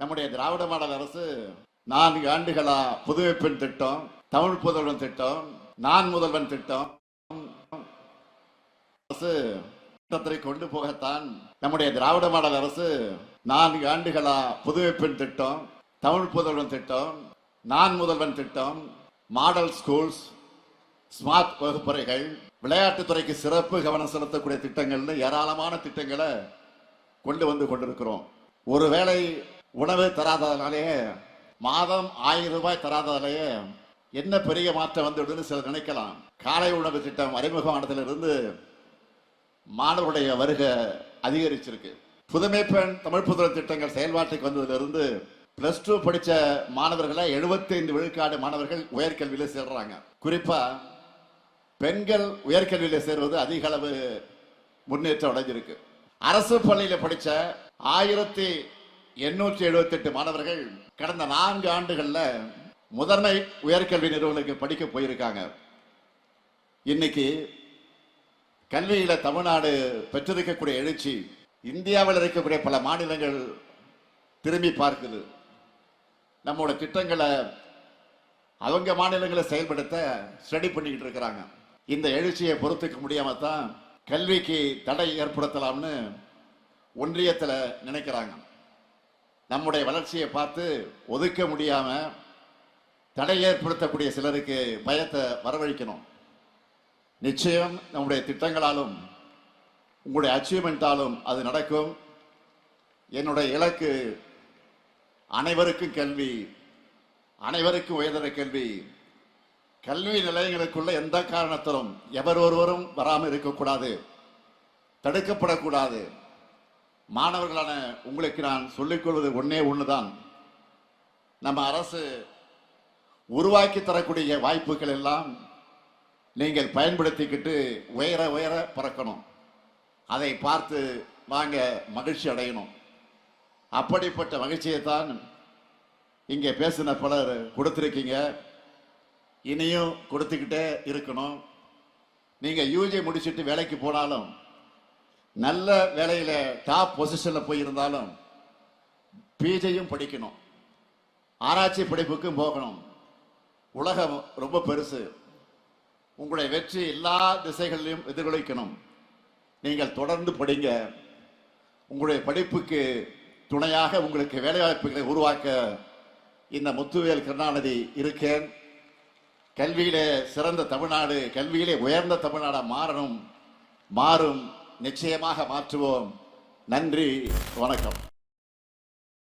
நம்முடைய திராவிட மாடல் அரசு நான்கு ஆண்டுகளா புதுமை பெண் திட்டம் தமிழ் புதல்வன் திட்டம் நான் முதல்வன் திட்டம். அரசு திட்டத்தை கொண்டு போகத்தான் நம்முடைய திராவிட மாடல் அரசு நான்கு ஆண்டுகளா புதுமை பெண் திட்டம் தமிழ் புதல்வன் திட்டம் நான் முதல்வன் திட்டம் மாடல் ஸ்கூல்ஸ் ஸ்மார்ட் வகுப்பறைகள் விளையாட்டுத்துறைக்கு சிறப்பு கவனம் செலுத்தக்கூடிய திட்டங்கள்னு ஏராளமான திட்டங்களை கொண்டு வந்து கொண்டிருக்கிறோம். ஒருவேளை உணவு தராதனாலேயே மாதம் ஆயிரம் ரூபாய் தராதனாலேயே என்ன பெரிய மாற்றம் வந்துடுதுன்னு சிலர் நினைக்கலாம். காலை உணவு திட்டம் அறிமுகமானதிலிருந்து மாணவருடைய வருகை அதிகரிச்சிருக்கு. புதுமை பெண் தமிழ் புதுவை திட்டங்கள் செயல்பாட்டுக்கு வந்ததிலிருந்து பிளஸ் டூ படித்த மாணவர்களை 75 விழுக்காடு மாணவர்கள் உயர்கல்வியில் சேர்றாங்க. குறிப்பாக பெண்கள் உயர்கல்வியில் சேர்வது அதிக அளவு முன்னேற்றம் அடைஞ்சிருக்கு. அரசு பள்ளியில் படித்த ஆயிரத்தி எண்ணூற்றி எழுபத்தி எட்டு மாணவர்கள் கடந்த நான்கு ஆண்டுகளில் முதன்மை உயர்கல்வி நிறுவனங்களுக்கு படிக்க போயிருக்காங்க. இன்னைக்கு கல்வியில் தமிழ்நாடு பெற்றிருக்கக்கூடிய எழுச்சி இந்தியாவில் இருக்கக்கூடிய பல மாநிலங்கள் திரும்பி பார்க்குது. நம்மளோட திட்டங்களை அவங்க மாநிலங்களை செயல்படுத்த ஸ்டடி பண்ணிக்கிட்டு இருக்கிறாங்க. இந்த எழுச்சியை பொறுத்துக்க முடியாம தான் கல்விக்கு தடை ஏற்படுத்தலாம்னு ஒன்றியத்தில் நினைக்கிறாங்க. நம்முடைய வளர்ச்சியை பார்த்து ஒதுக்க முடியாம தடை ஏற்படுத்தக்கூடிய சிலருக்கு பயத்தை வரவழைக்கணும். நிச்சயம் நம்முடைய திட்டங்களாலும் உங்களுடைய அச்சீவ்மெண்ட்டாலும் அது நடக்கும். என்னுடைய இலக்கு அனைவருக்கும் கல்வி அனைவருக்கும் உயர்தர கல்வி. கல்வி நிலையங்களுக்குள்ள எந்த காரணத்திலும் எவர் ஒருவரும் வராமல் இருக்கக்கூடாது. தடுக்கப்படக்கூடாது. மாணவர்களான உங்களுக்கு நான் சொல்லிக்கொள்வது ஒன்னே ஒன்றுதான் நம்ம அரசு உருவாக்கி தரக்கூடிய வாய்ப்புகள் எல்லாம் நீங்கள் பயன்படுத்திக்கிட்டு உயர உயர பறக்கணும். அதை பார்த்து வாங்க மகிழ்ச்சி அடையணும். அப்படிப்பட்ட மகிழ்ச்சியை தான் இங்கே பேசின பலர் கொடுத்துருக்கீங்க. இனியும் கொடுத்துக்கிட்டே இருக்கணும். நீங்கள் யூஜி முடிச்சுட்டு வேலைக்கு போனாலும் நல்ல வேலையில் டாப் பொசிஷனில் போயிருந்தாலும் பிஜையும் படிக்கணும். ஆராய்ச்சி படிப்புக்கும் போகணும். உலகம் ரொம்ப பெருசு. உங்களுடைய வெற்றி எல்லா திசைகளிலும் எதிர்கொலைக்கணும் நீங்கள் தொடர்ந்து படிங்க. உங்களுடைய படிப்புக்கு துணையாக உங்களுக்கு வேலைவாய்ப்புகளை உருவாக்க இந்த முத்துவேல் கருணாநிதி இருக்கேன். கல்வியிலே சிறந்த தமிழ்நாடு கல்வியிலே உயர்ந்த தமிழ்நாடாக மாறணும். மாறும். நிச்சயமாக மாற்றுவோம். நன்றி வணக்கம்.